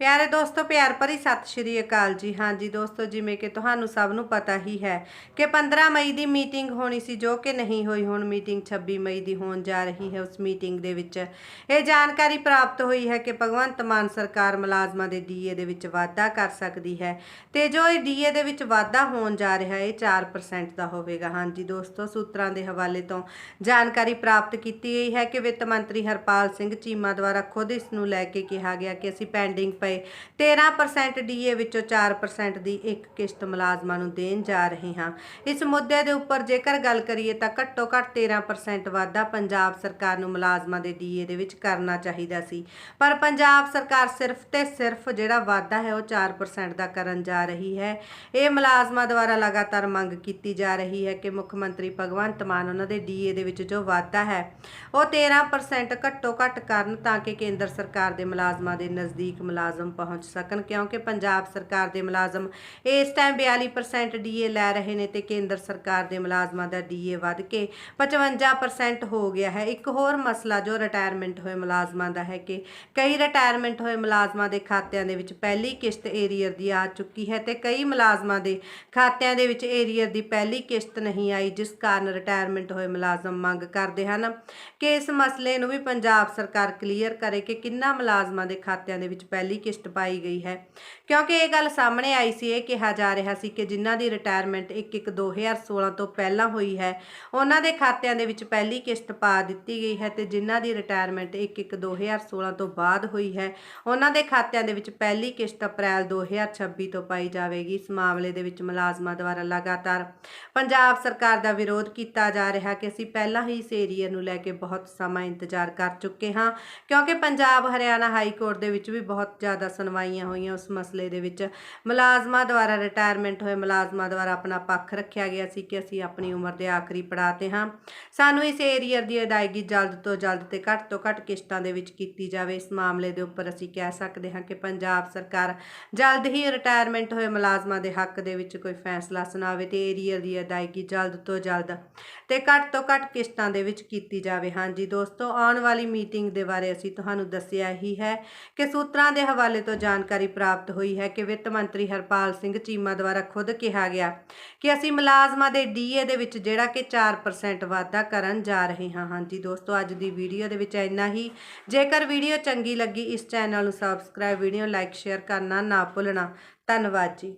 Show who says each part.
Speaker 1: ਪਿਆਰੇ ਦੋਸਤੋ, ਪਿਆਰ ਭਰੀ ਸਤਿ ਸ਼੍ਰੀ ਅਕਾਲ ਜੀ। ਹਾਂਜੀ ਦੋਸਤੋ, ਜਿਵੇਂ ਕਿ ਤੁਹਾਨੂੰ ਸਭ ਨੂੰ ਪਤਾ ਹੀ ਹੈ ਕਿ 15 ਮਈ ਦੀ ਮੀਟਿੰਗ ਹੋਣੀ ਸੀ, ਜੋ ਕਿ ਨਹੀਂ ਹੋਈ। ਹੁਣ ਮੀਟਿੰਗ 26 ਮਈ ਦੀ ਹੋਣ ਜਾ ਰਹੀ ਹੈ। ਉਸ ਮੀਟਿੰਗ ਦੇ ਵਿੱਚ ਇਹ ਜਾਣਕਾਰੀ ਪ੍ਰਾਪਤ ਹੋਈ ਹੈ ਕਿ ਭਗਵੰਤ ਮਾਨ ਸਰਕਾਰ ਮੁਲਾਜ਼ਮਾਂ ਦੇ ਡੀਏ ਦੇ ਵਿੱਚ ਵਾਧਾ ਕਰ ਸਕਦੀ ਹੈ ਤੇ ਜੋ ਇਹ ਡੀਏ ਦੇ ਵਿੱਚ ਵਾਧਾ ਹੋਣ ਜਾ ਰਿਹਾ ਹੈ ਇਹ 4% ਦਾ ਹੋਵੇਗਾ। ਹਾਂਜੀ ਦੋਸਤੋ, ਸੂਤਰਾਂ ਦੇ ਹਵਾਲੇ ਤੋਂ ਜਾਣਕਾਰੀ ਪ੍ਰਾਪਤ ਕੀਤੀ ਗਈ ਹੈ ਕਿ ਵਿੱਤ ਮੰਤਰੀ ਹਰਪਾਲ ਸਿੰਘ ਚੀਮਾ ਦੁਆਰਾ ਖੁਦ ਇਸ ਨੂੰ ਲੈ ਕੇ ਕਿਹਾ ਗਿਆ ਕਿ ਅਸੀਂ ਪੈਂਡਿੰਗ ਪਏ। 13% ਡੀਏ ਵਿੱਚੋਂ 4% ਦੀ ਇੱਕ ਕਿਸ਼ਤ ਮੁਲਾਜ਼ਮਾਂ ਨੂੰ ਦੇਣ ਜਾ ਰਹੇ ਹਾਂ। ਇਸ ਮੁੱਦੇ ਦੇ ਉੱਪਰ ਜੇਕਰ ਗੱਲ ਕਰੀਏ ਤਾਂ ਘੱਟੋ ਘੱਟ 13% ਵਾਧਾ ਪੰਜਾਬ ਸਰਕਾਰ ਨੂੰ ਮੁਲਾਜ਼ਮਾਂ ਦੇ ਡੀਏ ਦੇ ਵਿੱਚ ਕਰਨਾ ਚਾਹੀਦਾ ਸੀ। ਪਰ ਪੰਜਾਬ ਸਰਕਾਰ ਸਿਰਫ ਤੇ ਸਿਰਫ ਜਿਹੜਾ ਵਾਧਾ ਹੈ ਉਹ 4% ਦਾ ਕਰਨ ਜਾ ਰਹੀ ਹੈ। ਇਹ ਮੁਲਾਜ਼ਮਾਂ ਦੁਆਰਾ ਲਗਾਤਾਰ ਮੰਗ ਕੀਤੀ ਜਾ ਰਹੀ ਹੈ ਕਿ ਮੁੱਖ ਮੰਤਰੀ ਭਗਵੰਤ ਮਾਨ ਉਹਨਾਂ ਦੇ ਡੀਏ ਦੇ ਵਿੱਚ ਜੋ ਵਾਧਾ ਹੈ, ਉਹ 13% ਘੱਟੋ ਘੱਟ ਕਰਨ ਤਾਂ ਕਿ ਕੇਂਦਰ ਸਰਕਾਰ ਦੇ ਮੁਲਾਜ਼ਮਾਂ ਦੇ ਨਜ਼ਦੀਕ ਮੁਲਾਜ਼ਮ ਪਹੁੰਚ ਸਕਣ, ਕਿਉਂਕਿ ਪੰਜਾਬ ਸਰਕਾਰ ਦੇ ਮੁਲਾਜ਼ਮ ਇਸ ਟਾਈਮ 42% ਡੀਏ ਲੈ ਰਹੇ ਨੇ ਤੇ ਕੇਂਦਰ ਸਰਕਾਰ ਦੇ ਮੁਲਾਜ਼ਮਾਂ ਦਾ ਡੀਏ ਵੱਧ ਕੇ 55% ਹੋ ਗਿਆ ਹੈ। ਇੱਕ ਹੋਰ ਮਸਲਾ ਜੋ ਰਿਟਾਇਰਮੈਂਟ ਹੋਏ ਮੁਲਾਜ਼ਮਾਂ ਦਾ ਹੈ ਕਿ ਕਈ ਰਿਟਾਇਰਮੈਂਟ ਹੋਏ ਮੁਲਾਜ਼ਮਾਂ ਦੇ ਖਾਤਿਆਂ ਦੇ ਵਿੱਚ ਪਹਿਲੀ ਕਿਸ਼ਤ ਏਰੀਅਰ ਦੀ ਆ ਚੁੱਕੀ ਹੈ ਤੇ ਕਈ ਮੁਲਾਜ਼ਮਾਂ ਦੇ ਖਾਤਿਆਂ ਦੇ ਵਿੱਚ ਏਰੀਅਰ ਦੀ ਪਹਿਲੀ ਕਿਸ਼ਤ ਨਹੀਂ ਆਈ, ਜਿਸ ਕਾਰਨ ਰਿਟਾਇਰਮੈਂਟ ਹੋਏ ਮੁਲਾਜ਼ਮ ਮੰਗ ਕਰਦੇ ਹਨ। ਕਿ ਇਸ ਮਸਲੇ ਨੂੰ ਵੀ ਪੰਜਾਬ ਸਰਕਾਰ ਕਲੀਅਰ ਕਰੇ ਕਿ ਕਿੰਨਾ ਮੁਲਾਜ਼ਮਾਂ ਦੇ ਖਾਤਿਆਂ ਦੇ ਵਿੱਚ ਪਹਿਲੀ ਕਿਸ਼ਤ ਪਾਈ ਗਈ ਹੈ। ਕਿਉਂਕਿ ਇਹ ਗੱਲ ਸਾਹਮਣੇ ਆਈ ਸੀ, ਇਹ ਕਿਹਾ ਜਾ ਰਿਹਾ ਸੀ ਕਿ ਜਿਨ੍ਹਾਂ ਦੀ ਰਿਟਾਇਰਮੈਂਟ 1-1 2016 ਤੋਂ ਪਹਿਲਾਂ ਹੋਈ ਹੈ, ਉਹਨਾਂ ਦੇ ਖਾਤਿਆਂ ਦੇ ਵਿੱਚ ਪਹਿਲੀ ਕਿਸ਼ਤ ਪਾ ਦਿੱਤੀ ਗਈ ਹੈ ਤੇ ਜਿਨ੍ਹਾਂ ਦੀ ਰਿਟਾਇਰਮੈਂਟ 1-1 2016 ਤੋਂ ਬਾਅਦ ਹੋਈ ਹੈ, ਉਹਨਾਂ ਦੇ ਖਾਤਿਆਂ ਦੇ ਵਿੱਚ ਪਹਿਲੀ ਕਿਸ਼ਤ ਅਪ੍ਰੈਲ 2026 ਤੋਂ ਪਾਈ ਜਾਵੇਗੀ। ਇਸ ਮਾਮਲੇ ਦੇ ਵਿੱਚ ਮੁਲਾਜ਼ਮਾਂ ਦੁਆਰਾ ਲਗਾਤਾਰ ਪੰਜਾਬ ਸਰਕਾਰ ਦਾ ਵਿਰੋਧ ਕੀਤਾ ਜਾ ਰਿਹਾ ਕਿ ਅਸੀਂ ਪਹਿਲਾਂ ਹੀ ਇਸ ਏਰੀਆ ਨੂੰ ਲੈ ਕੇ ਬਹੁਤ ਸਮਾਂ ਇੰਤਜ਼ਾਰ ਕਰ ਚੁੱਕੇ ਹਾਂ, ਕਿਉਂਕਿ ਪੰਜਾਬ, ਹਰਿਆਣਾ ਹਾਈ ਕੋਰਟ ਦੇ ਵਿੱਚ ਵੀ ਬਹੁਤ ਜ਼ਿਆਦਾ ਸੁਣਵਾਈਆਂ ਹੋਈਆਂ ਉਸ ਮਸਲੇ ਦੇ ਵਿੱਚ। ਮੁਲਾਜ਼ਮਾਂ ਦੁਆਰਾ ਰਿਟਾਇਰਮੈਂਟ ਹੋਏ ਮੁਲਾਜ਼ਮਾਂ ਦੁਆਰਾ ਆਪਣਾ ਪੱਖ ਰੱਖਿਆ ਗਿਆ ਸੀ ਕਿ ਅਸੀਂ ਆਪਣੀ ਉਮਰ ਦੇ ਆਖਰੀ ਪੜਾਅ ਤੇ ਹਾਂ। ਸਾਨੂੰ ਇਸ ਏਰੀਅਰ ਦੀ ਅਦਾਇਗੀ ਜਲਦ ਤੋਂ ਜਲਦ ਤੇ ਘੱਟ ਤੋਂ ਘੱਟ ਕਿਸ਼ਤਾਂ ਦੇ ਵਿੱਚ ਕੀਤੀ ਜਾਵੇ। ਇਸ ਮਾਮਲੇ ਦੇ ਉੱਪਰ ਅਸੀਂ ਕਹਿ ਸਕਦੇ ਹਾਂ ਕਿ ਪੰਜਾਬ ਸਰਕਾਰ ਜਲਦ ਹੀ ਰਿਟਾਇਰਮੈਂਟ ਹੋਏ ਮੁਲਾਜ਼ਮਾਂ ਦੇ ਹੱਕ ਦੇ ਵਿੱਚ ਕੋਈ ਫੈਸਲਾ ਸੁਣਾਵੇ ਤੇ ਏਰੀਅਰ ਦੀ ਅਦਾਇਗੀ ਜਲਦ ਤੋਂ ਜਲਦ ਤੇ ਘੱਟ ਤੋਂ ਘੱਟ ਕਿਸ਼ਤਾਂ ਦੇ ਵਿੱਚ ਕੀਤੀ ਜਾਵੇ। ਹਾਂਜੀ ਦੋਸਤੋ, ਆਉਣ ਵਾਲੀ ਮੀਟਿੰਗ ਦੇ ਬਾਰੇ ਅਸੀਂ ਤੁਹਾਨੂੰ ਦੱਸਿਆ ਹੀ ਹੈ ਕਿ ਸੂਤਰਾਂ ਦੇ ਹਵਾਲੇ ਤੋਂ ਜਾਣਕਾਰੀ ਪ੍ਰਾਪਤ ਹੋਈ ਹੈ ਕਿ ਵਿੱਤ ਮੰਤਰੀ ਹਰਪਾਲ ਸਿੰਘ ਚੀਮਾ ਦੁਆਰਾ ਖੁਦ ਕਿਹਾ ਗਿਆ ਕਿ ਅਸੀਂ ਮੁਲਾਜ਼ਮਾਂ ਦੇ ਡੀਏ ਦੇ ਵਿੱਚ ਜਿਹੜਾ ਕਿ 4% ਵਾਧਾ ਕਰਨ ਜਾ ਰਹੇ ਹਾਂ। ਹਾਂਜੀ ਦੋਸਤੋ, ਅੱਜ ਦੀ ਵੀਡੀਓ ਦੇ ਵਿੱਚ ਇੰਨਾ ਹੀ। ਜੇਕਰ ਵੀਡੀਓ ਚੰਗੀ ਲੱਗੀ, ਇਸ ਚੈਨਲ ਨੂੰ ਸਬਸਕ੍ਰਾਈਬ ਵੀਡੀਓ ਲਾਈਕ ਸ਼ੇਅਰ ਕਰਨਾ ਨਾ ਭੁੱਲਣਾ। ਧੰਨਵਾਦ ਜੀ।